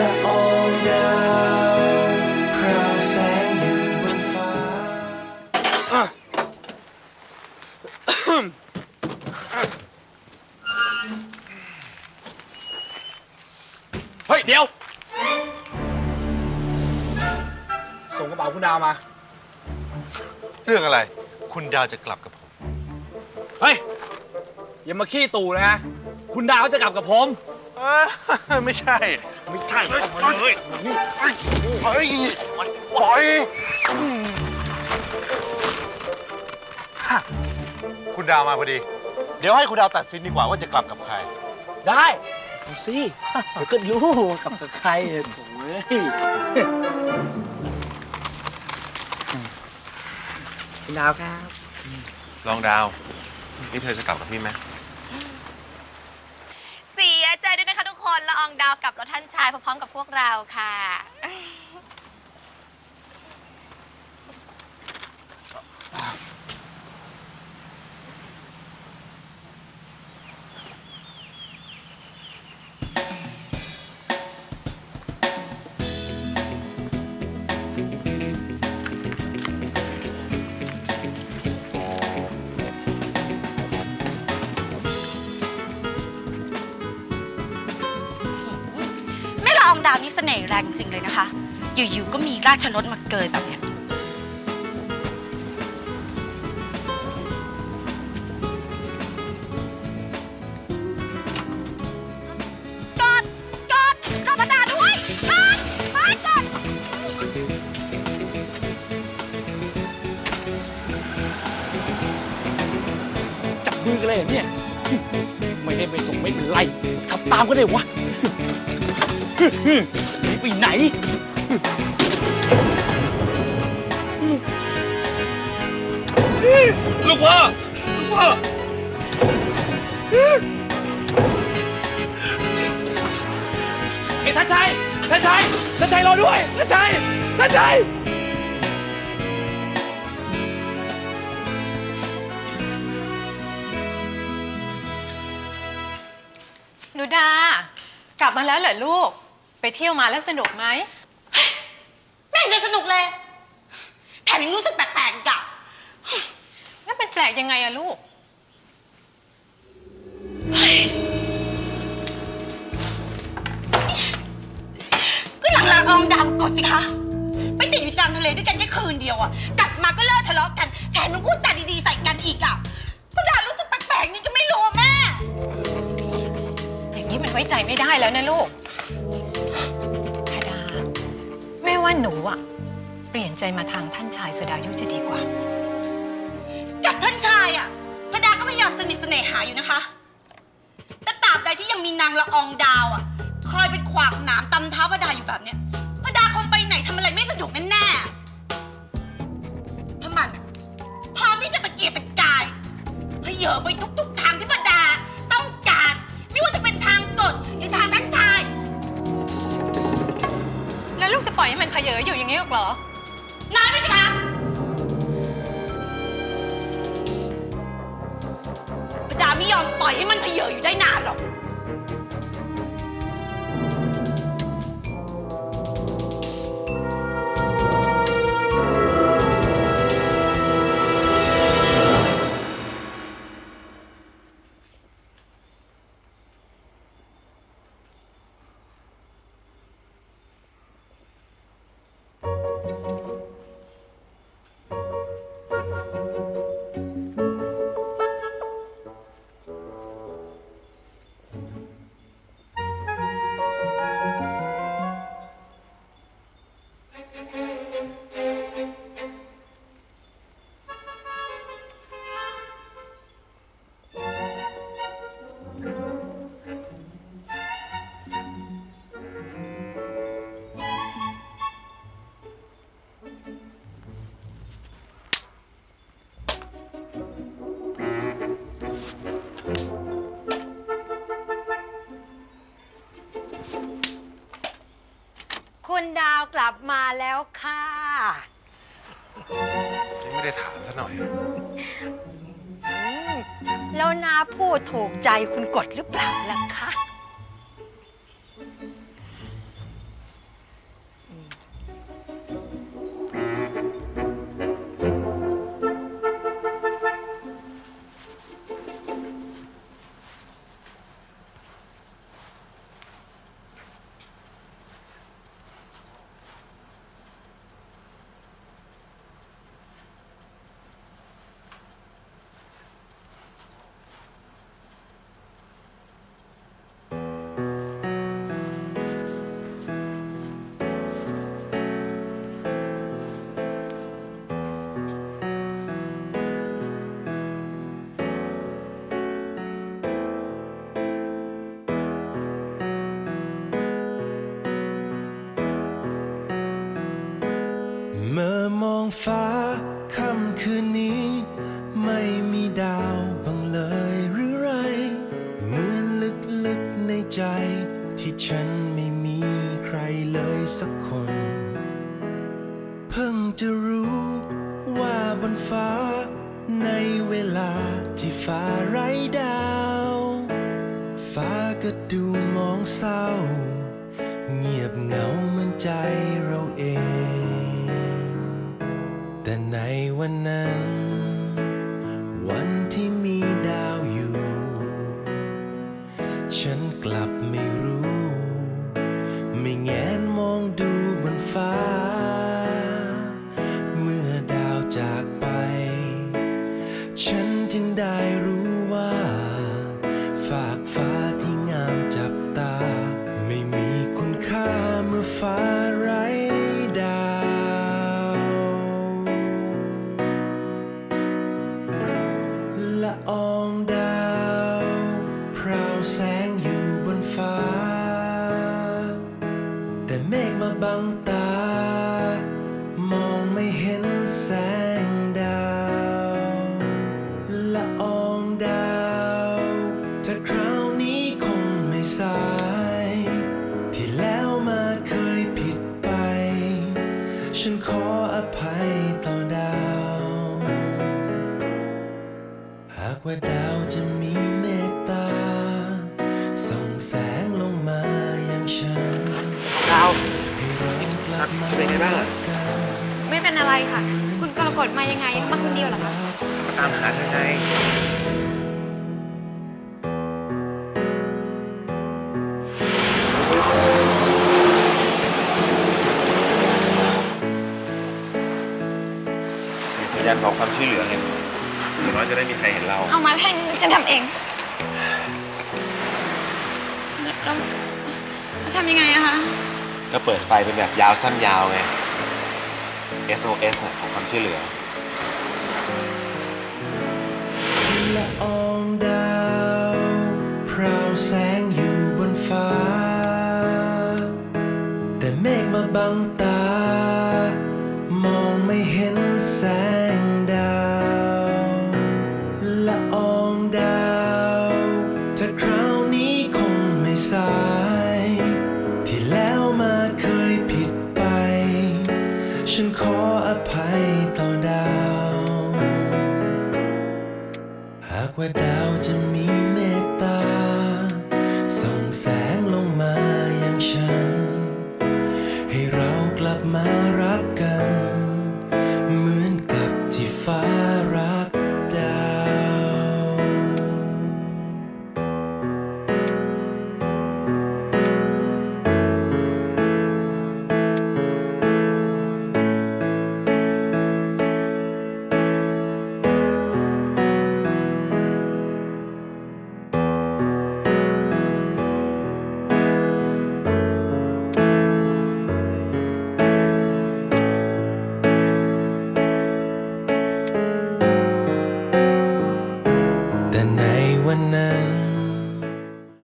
ละอองดาวพราวแสงอยู่บนฟ้า เฮ้ย เดี๋ยว ส่งกระเป๋าคุณดาวมา เรื่องอะไร คุณดาวจะกลับกับผม เฮ้ย อย่ามาขี้ตู่นะ คุณดาวจะกลับกับผม เอ้อไม่ใช่ ไม่ใช่เอามาเลยนี่เฮ้ยปล่อยฮะคุณดาวมาพอดี เดี๋ยวให้คุณดาวตัดสินดีกว่าว่าจะกลับกับใคร ได้ดูสิเดี๋ยวก็รู้ว่ากลับกับใครอะโถ่เอ้ยคุณดาวครับ ลองดาว นี่เธอจะกลับกับพี่ไหม เสียใจด้วยนะคะทุกคนละ องดาวกับรถท่านชายพร้อมๆกับพวกเราค่ะ อองดาวนี่เสน่ห์แรงจริงเลยนะคะ อยู่ๆ ก็มีราชรถมาเกิดแบบเนี้ย กอด กอดรอพระดาด้วย กอดกอดกอด จับมือกันเลยเหรอเนี่ย ไม่ได้ไปส่งไม่เป็นไรขับตามก็ได้วะหนี ไปไหน ลูกพ่อลูกพ่อเอ้ท่านชัยท่านชัยท่านชัยรอด้วยท่านชัยท่านชัยหนูดากลับมาแล้วเหรอลูก ไปเที่ยวมาแล้วสนุกไหมไม่เห็นจะสนุกเลย แถมยังรู้สึกแปลกๆอีกอะแล้วมันแปลกยังไงอะลูก ก็อย่างละอองดาวกดสิคะ ไปติดอยู่กลางทะเลด้วยกันแค่คืนเดียวอะกลับมาก็เลิกทะเลาะกัน แถมยังพูดจาดีๆใส่กันอีกอะพระดารู้สึกแปลกๆนี่ก็ไม่รู้อะแม่ อย่างนี้มันไว้ใจไม่ได้แล้วนะลูก ว่าหนูอะเปลี่ยนใจมาทางท่านชายสดายุจะดีกว่า กับท่านชายอะพระดาก็พยายามสนิทเสน่หาอยู่นะคะ แต่ตราบใดที่ยังมีนางละอองดาวอะคอยเป็นขวากหนามตำเท้าพระดาอยู่แบบเนี้ยพระดาคงไปไหนทำอะไรไม่สะดวกแน่ๆถ้ามันอะพร้อมที่จะตะเกียกตะกายเพเยอไปทุก ปล่อยให้มันเพเยออยู่อย่างนี้หรอกเหรอ นายไหมสิคะพระดาไม่ยอมปล่อยให้มันเพเยออยู่ได้นานหรอก คุณดาวกลับมาแล้วค่ะ ยังไม่ได้ถามซะหน่อยแล้วนาพูดถูกใจคุณกดหรือเปล่าล่ะคะ ก็ดูมองเศร้า เงียบเหงาเหมือนใจเราเอง แต่ในวันนั้น วันที่มีดาวอยู่ ฉันกลับากว่าดาวจะมีเมตตา ส่องแสงลงมาอย่างฉันดาวให้เรากลับมาเป็นไงบ้างอะกันไม่เป็นอะไรค่ะ คุณกรกฎมายังไง มาคนเดียวเหรอคะตามหาเธอไงสัญญาณขอความช่วยเหลือไงอย่าง น้อยจะได้มีใครเห็นเรา เอามาให้ฉันทำเองแล้วแล้วทำยังไงอะคะ ก็เปิดไฟเป็นแบบยาวสั้นยาวไง SOS น่ะขอความช่วยเหลือ ละอองดาวพราวแสงอยู่บนฟ้า แต่เมฆมาบังตา มองไม่เห็น ต่อ